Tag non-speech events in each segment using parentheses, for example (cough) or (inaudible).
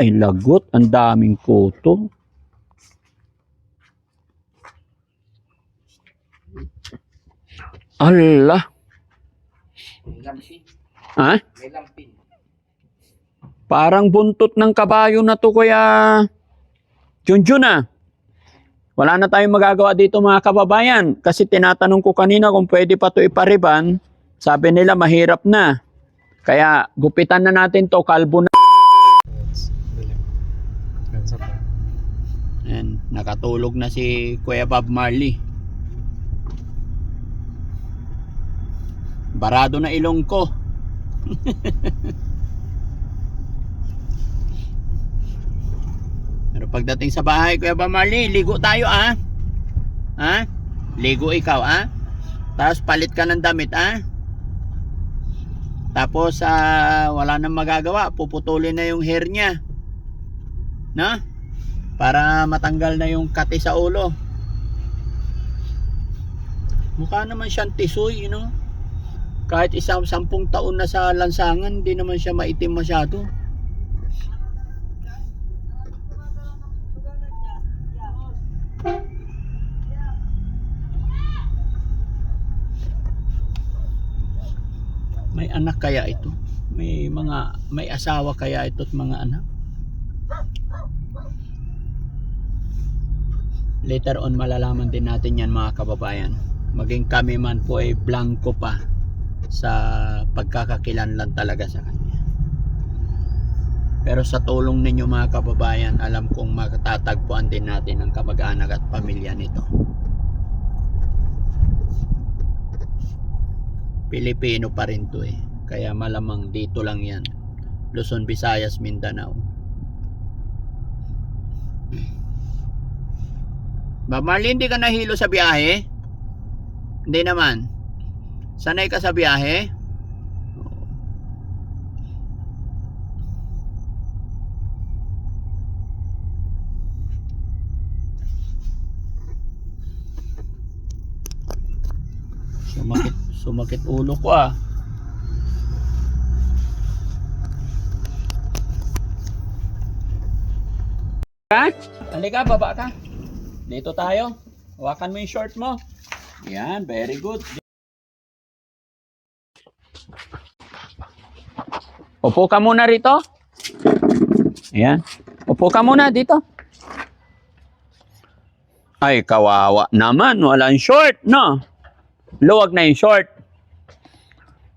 Ay, lagot. Ang daming kuto. Allah. Ha? Parang buntot ng kabayo na to, kuya. Junjun ah. Wala na tayong magagawa dito mga kababayan. Kasi tinatanong ko kanina kung pwede pa to ipariban. Sabi nila mahirap na. Kaya gupitan na natin to, kalbo na. Ayan, nakatulog na si Kuya Bob Marley. Barado na ilong ko. (laughs) Pero pagdating sa bahay, Kuya Bob Marley, ligo tayo ah. Ha? Ligo ikaw ah. Tapos palit ka ng damit ah. Tapos ah, wala nang magagawa, puputulin na yung hair niya. No? Para matanggal na yung kati sa ulo. Mukha naman siyang tisoy, you know. Kahit isang sampung taon na sa lansangan, hindi naman siya maitim masyado. May anak kaya ito? May mga may asawa kaya ito at mga anak? Later on malalaman din natin yan mga kababayan. Maging kami man po ay blanco pa sa pagkakakilanlan talaga sa kanya. Pero sa tulong ninyo mga kababayan, alam kong makatatagpuan din natin ang kamag-anak at pamilya nito. Pilipino pa rin to eh. Kaya malamang dito lang yan. Luzon, Visayas, Mindanao. Ba Marlene, hindi ka nahilo sa biyahe? Hindi naman. Sanay ka sa biyahe? Sumakit, sumakit ulo ko ah. Ha? Halika, baba ka. Dito tayo. Hawakan mo yung short mo. Yan, very good. Upo ka muna rito. Ayan. Upo ka muna dito. Ay, kawawa naman. Walang short, no? Luwag na yung short.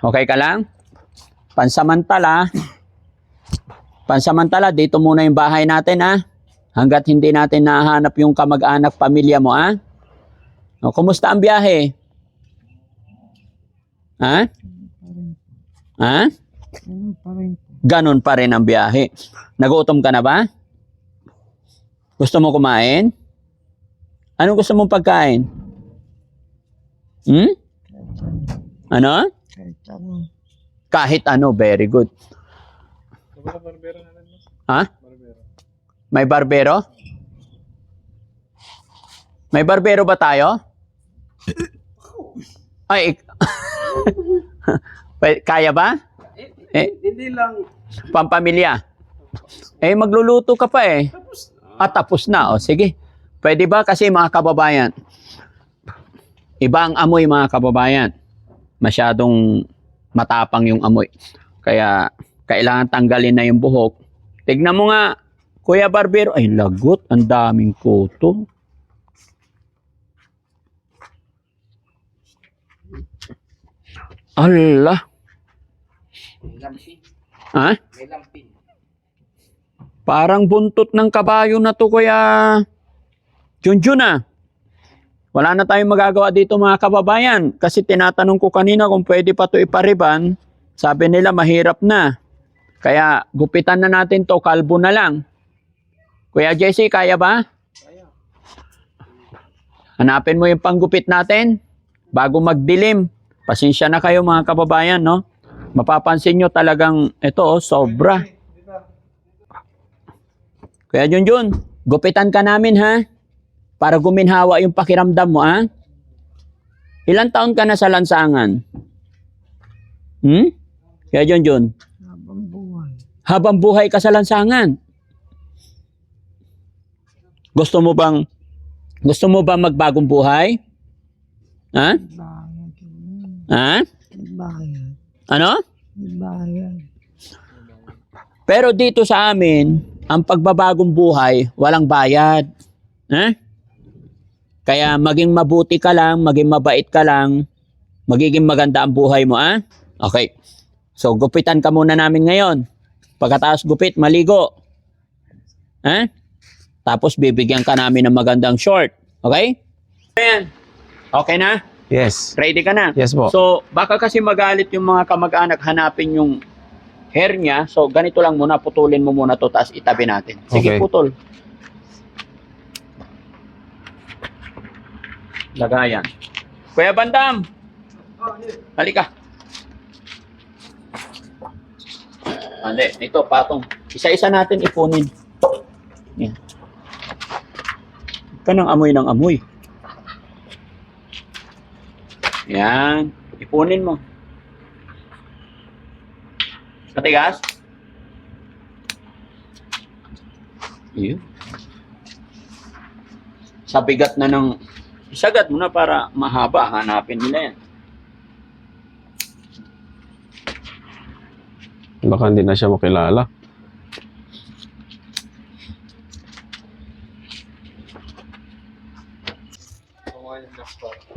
Okay ka lang? Pansamantala. Pansamantala, dito muna yung bahay natin, ha? Hanggat hindi natin nahanap yung kamag-anak pamilya mo, ha? O, kumusta ang biyahe? Ha? Ha? Ganon pa rin ang biyahe. Nagutom ka na ba? Gusto mo kumain? Anong gusto mong pagkain? Hmm? Ano? Kahit ano, very good. Ha? May barbero? May barbero ba tayo? Ay, ik- (laughs) kaya ba? Eh, Hindi lang. pampamilya. Eh, magluluto ka pa eh. At tapos na. O, sige. Pwede ba? Kasi mga kababayan, iba ang amoy mga kababayan. Masyadong matapang yung amoy. Kaya, kailangan tanggalin na yung buhok. Tignan mo nga, Kuya Barbero. Ay, lagot. Ang daming kuto. Allah. Ha? Parang buntot ng kabayo na to, Kuya Junjun ah. Wala na tayong magagawa dito mga kababayan. Kasi tinatanong ko kanina kung pwede pa to ipariban. Sabi nila mahirap na. Kaya gupitan na natin to, kalbo na lang. Kuya Jesse, kaya ba? Hanapin mo yung panggupit natin bago magdilim. Pasensya na kayo mga kababayan, no? Mapapansin nyo talagang ito, oh, sobra. Kaya Junjun, gupitan ka namin ha. Para guminhawa yung pakiramdam mo ha. Ilan taon ka na sa lansangan? Hmm? Kaya Junjun, Habang buhay. habang buhay ka sa lansangan. Gusto mo bang gusto mo ba magbagong buhay? Ha? Ha? Ano? Pero dito sa amin, ang pagbabagong buhay, walang bayad. Ha? Kaya maging mabuti ka lang, maging mabait ka lang, magiging maganda ang buhay mo, ah? Okay. So, gupitan ka muna namin ngayon. Pagkatapos gupit, maligo. Ha? Tapos bibigyan ka namin ng magandang short. Okay? Ayan. Okay na? Yes. Ready ka na? Yes po. So, baka kasi magalit yung mga kamag-anak hanapin yung hair niya. So, ganito lang muna, putulin mo muna to, tapos itabi natin. Sige, Okay. putol. Lagayan. Kuya Bandam! Halika. Ande, ito, patong. Isa-isa natin ipunin. Yan. Ka ng amoy ng amoy. Yan. Ipunin mo. Matigas? Yun. Sa bigat na ng... Isagat mo na para mahaba. Hanapin nila yan. Baka hindi na siya makilala.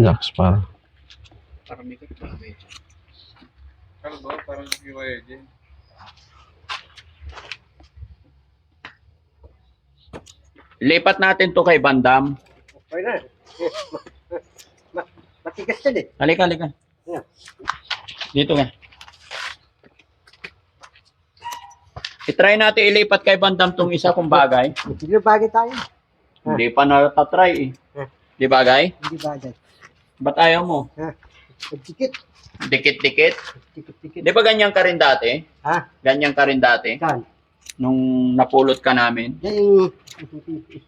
Jack Sparrow. Parang may kapagay. Ano ba? Parang BYD. Lipat natin to kay Bandam. Okay na. Ma- (laughs) Matigas yan eh. Halika, halika. Yan. Dito ka. I-try natin ilipat kay Bandam tong isa kung bagay. Hindi bagay tayo. Hindi pa natatry eh. Ah. Di bagay? Hindi bagay. Ba't ayaw mo? Ha? Dikit. Dikit-dikit? Dikit-dikit. Di ba ganyan ka rin dati? Ha? Ganyan ka rin dati? Kan. Nung napulot ka namin? Yan yung...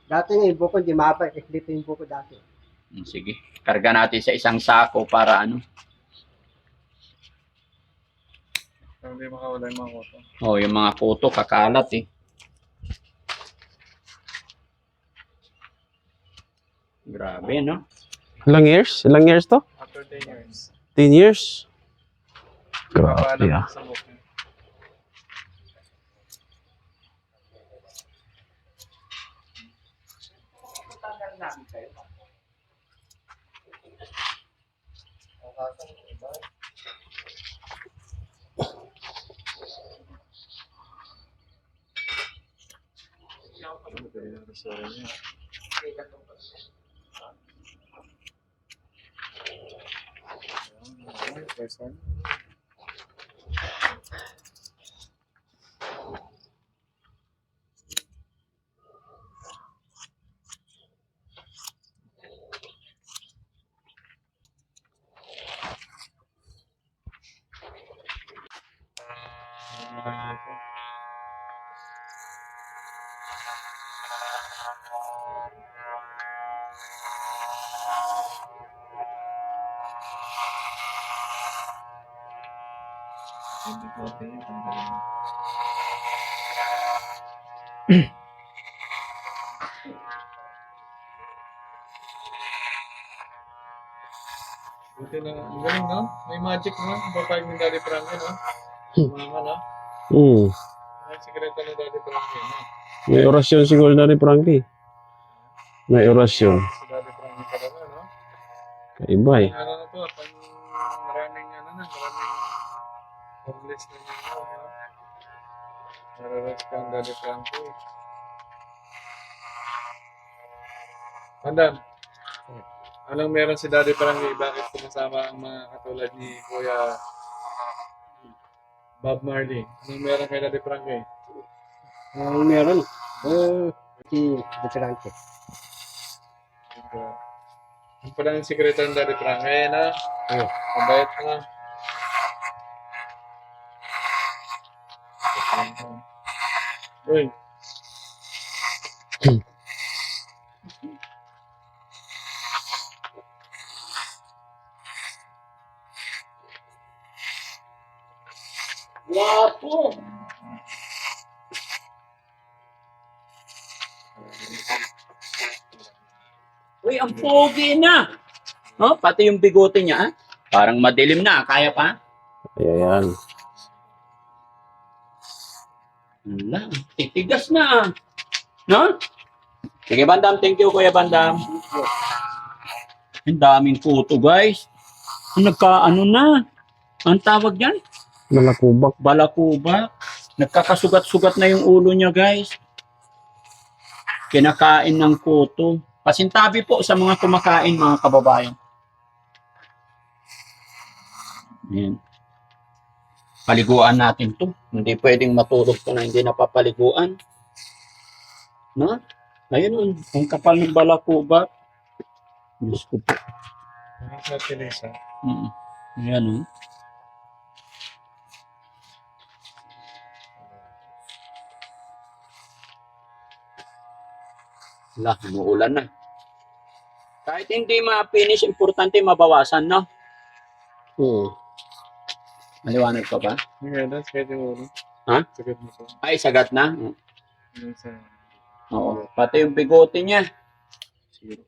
Dati nga yung buko, hindi mapa. Dito yung buko dati. Hmm, Sige. Karga natin sa isang sako para ano. Parang hindi makawala yung mga koto. Oh, yung mga kuto kakalat eh. Grabe, no? Ilang years? Ilang years to? After 10 years. 10 years? Grabe ah. sa First one. Buti na, ang? May orasyon siguro Frankie. May orasyon. Ano na to, ano na, homeless na niya no? no? Nararas ka ang Daddy Frankie. Madam, anong meron si Daddy Frankie? Bakit sumasama ang mga katulad ni Kuya Bob Marley? Anong meron kay Daddy Frankie? Ang meron. Eh, si Butrante. Ang pala ng sikreto ng Daddy Frankie na Ayun. mabait na. Uy. Wapo! Uy, ang pogi na. Oh, pati yung bigote niya, ah. Parang madilim na. Kaya pa? Ayan. Wala. Titigas na. No? Sige, Bandam. Thank you, Kuya Bandam. Ang daming kuto, guys. Nagka-ano na. Ang tawag yan? Malakubak. Balakuba. Nagkakasugat-sugat na yung ulo niya, guys. Kinakain ng kuto. Pasintabi po sa mga kumakain, mga kababayan. Ayan. Paliguan natin to. Hindi pwedeng matulog to na hindi napapaliguan. No? Ayun, ang kapal ng balakuba. Diyos ko po. Sa Teresa? Mm. Ayan, oh. Wala, umuulan na. Kahit hindi ma-finish, importante mabawasan, no? Hmm. Maliwanag pa ba? Guidance, kahit yung ulo. Ha? Sagot mo to. Ay, sagat na. Yung sa... Oo. Pati yung bigote niya. Siguro.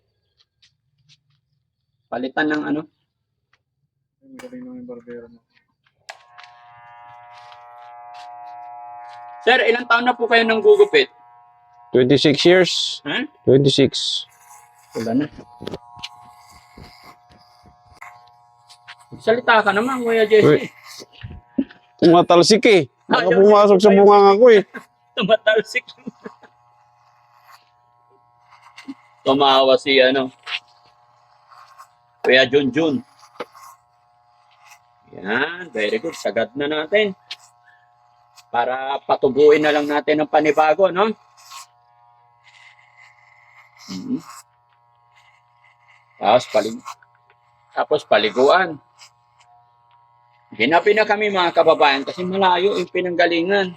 Palitan ng ano. Ang galing naman yung barbero mo. Sir, ilang taon na po kayo nang gugupit? 26 years. Ha? 26. Wala na. Salita ka naman, Kuya Jesse. Uy. Tumatalsik eh. Baka Ayaw, pumasok sa bunganga ko eh. (laughs) Tumatalsik. Tumawa si ano. Kuya Junjun. Yan, very good. Sagad na natin. Para patubuin na lang natin ng panibago, no? Mhm. Tapos, palig Tapos paliguan. Ginabi na kami mga kababayan kasi malayo yung pinanggalingan.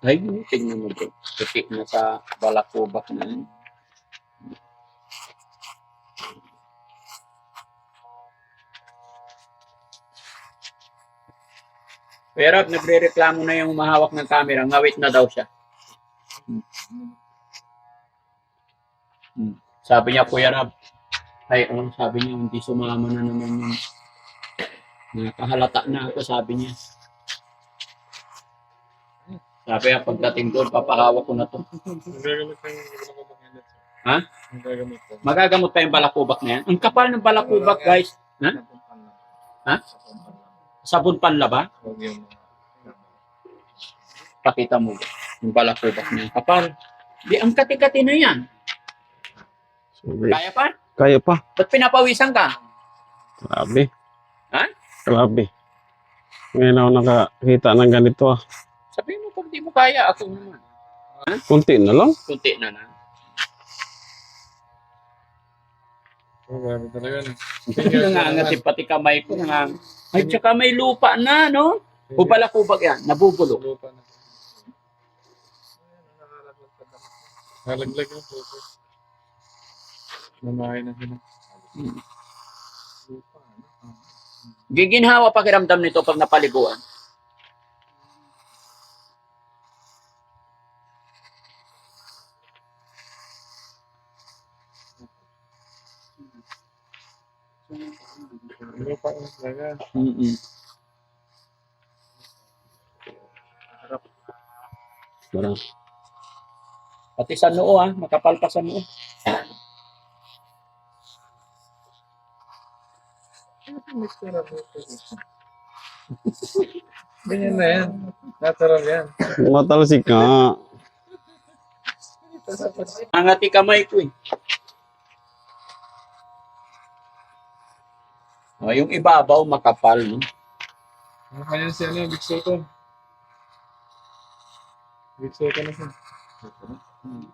Ay, tingnan mo bro. Puti na sa balakubak na yun. Pero nagre-reklamo na yung mahawak ng camera, ngawit na daw siya. Hmm. Hmm. Sabi niya, Kuya Rab, ay, ano, sabi niya, hindi sumama na naman yung nakahalata na ako, sabi niya. Sabi niya, pagdating doon, papahawak ko na to. Ang gagamit ko yung balakubak. Ha? Ang gagamit ko. Magagamot pa yung balakubak na yan. Ang kapal ng balakubak, guys. Ha? Ha? Sabon panlaba. Huwag yung Pakita mo yung balakubak na yan. Kapal. Di, ang kati-kati na yan. Sorry. Kaya pa? Kaya pa. Ba't pinapawisan ka? Grabe. Ha? Grabe. Ngayon ako nakakita ng ganito ah. Sabihin mo, pag di mo kaya, ako naman. Kunti na lang. Kunti na na. Oh, grabe talaga na. Nangangatin pati kamay ko. Nangang... Ay, tsaka may lupa na, no? O balakubak yan, nabubulok. Lupa na. Nakalaglag yung puso. Namahay na sila. Hmm. Giginhawa pakiramdam nito pag napaliguan. Talaga. Mm-mm. Parang Pati sa noo, ah. Makapal pa sa noo. Ganyan na yan. Natural yan. tumatalsik nga. Angati kamay ko, eh. Oh, yung ibabaw makapal, no? Ano kanya si ano, Big Soto? Big Soto na siya. Hmm.